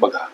बघा.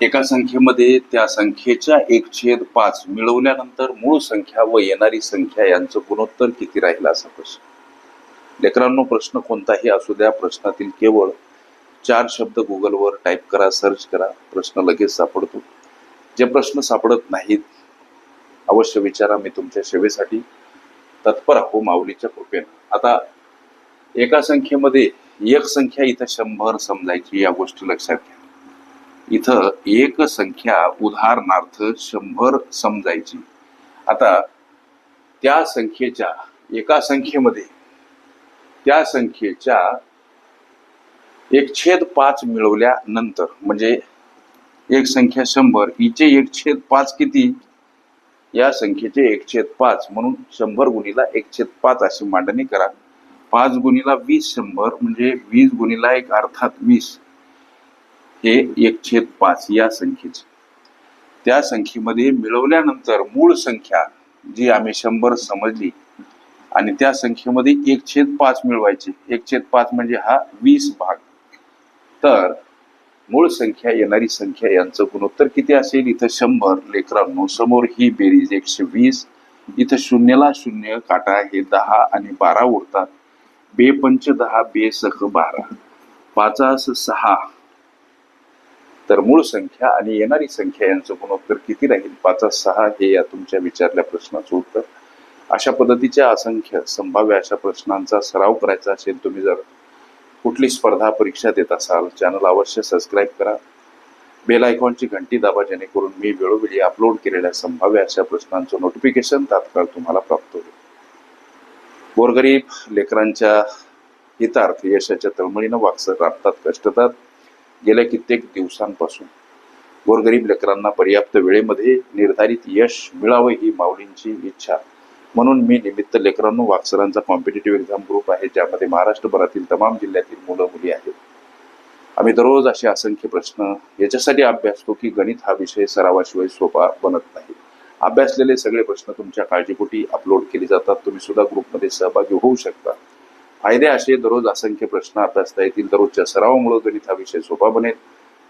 एका संख्येमध्ये त्या संख्येच्या एक छेद पाच मिळवल्यानंतर मूळ संख्या व येणारी संख्या यांचं गुणोत्तर किती राहील असा प्रश्न. लेकरांनो प्रश्न कोणताही असू द्या. प्रश्नातील केवळ चार शब्द गुगलवर टाईप करा सर्च करा. प्रश्न लगेच सापडतो. जे प्रश्न सापडत नाहीत अवश्य विचारा. मी तुमच्या सेवेसाठी तत्पर आहो माऊलीच्या कृपेनं. आता एका संख्येमध्ये एक संख्या इथं शंभर समजायची या गोष्टी लक्षात घ्या. इथं एक संख्या उदाहरणार्थ शंभर समजायची. आता त्या संख्येच्या एका संख्येमध्ये त्या संख्येच्या एक छेद पाच मिळवल्यानंतर म्हणजे एक संख्या शंभर हिचे एक छेद पाच किती? या संख्येचे एक छेद पाच म्हणून शंभर गुणीला एक छेद पाच अशी मांडणी करा. पाच गुणीला वीस शंभर म्हणजे वीस गुणीला एक अर्थात वीस हे एक छेद पाच या संख्येचे. त्या संख्येमध्ये मिळवल्यानंतर मूळ संख्या जी आम्ही शंभर समजली आणि त्या संख्येमध्ये एक छेद पाच मिळवायचे. एक छेद पाच म्हणजे हा वीस भाग. तर मूळ संख्या येणारी संख्या यांचं गुणोत्तर किती असेल? इथं शंभर. लेकरांनो समोर ही बेरीज एकशे वीस. इथं शून्यला शून्य काटा हे दहा आणि बारा उरतात. बे पंच दहा बे सख बारा. पाचास सहा तर मूळ संख्या आणि येणारी संख्या यांचं गुणोत्तर किती राहील? पाचास सहा हे या तुमच्या विचारल्या प्रश्नाचं उत्तर. अशा पद्धतीच्या असंख्य संभाव्य अशा प्रश्नांचा सराव करायचा असेल तुम्ही जर कुठली स्पर्धा परीक्षा देत असाल चॅनल अवश्य सबस्क्राईब करा. बेल आयकॉनची घंटी दाबा जेणेकरून मी वेळोवेळी अपलोड केलेल्या संभाव्य अशा प्रश्नांचं नोटिफिकेशन तात्काळ तुम्हाला प्राप्त होईल. गोरगरीब लेकरांच्या हितार्थ यशाच्या तळमळीनं वागसर राबतात कष्टतात. गेल्या कित्येक दिवसांपासून गोरगरीब लेकरांना पर्याप्त वेळेमध्ये निर्धारित यश मिळावं ही माऊलींची इच्छा. म्हणून मी निमित्त लेकरांनो वाक्सरांचा कॉम्पिटेटिव्ह एक्झाम ग्रुप आहे ज्यामध्ये महाराष्ट्रभरातील तमाम जिल्ह्यातील मुलं मुली आहेत. आम्ही दररोज असे असंख्य प्रश्न याच्यासाठी अभ्यासतो की गणित हा विषय सरावाशिवाय सोपा बनत नाही. अभ्यासलेले सगळे प्रश्न तुमच्या काळजीपोटी अपलोड केले जातात. तुम्ही सुद्धा ग्रुपमध्ये सहभागी होऊ शकता. फायदे असे दररोज असंख्य प्रश्न अभ्यासता येतील. दररोजच्या सरावामुळे गणित हा विषय सोपा बनेल.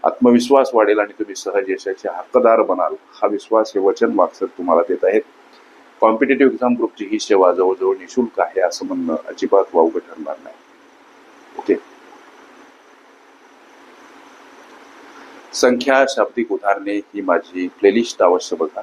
आत्मविश्वास वाढेल आणि तुम्ही सहज यशाचे हक्कदार बनाल. हा विश्वास हे वचन मागसर तुम्हाला देत आहेत. कॉम्पिटेटिव्ह एक्झाम ग्रुपची ही सेवा जवळजवळ निशुल्क आहे असं म्हणणं अजिबात वावगं ठरणार नाही. ओके संख्या शाब्दिक उदाहरणे ही माझी प्लेलिस्ट अवश्य बघा.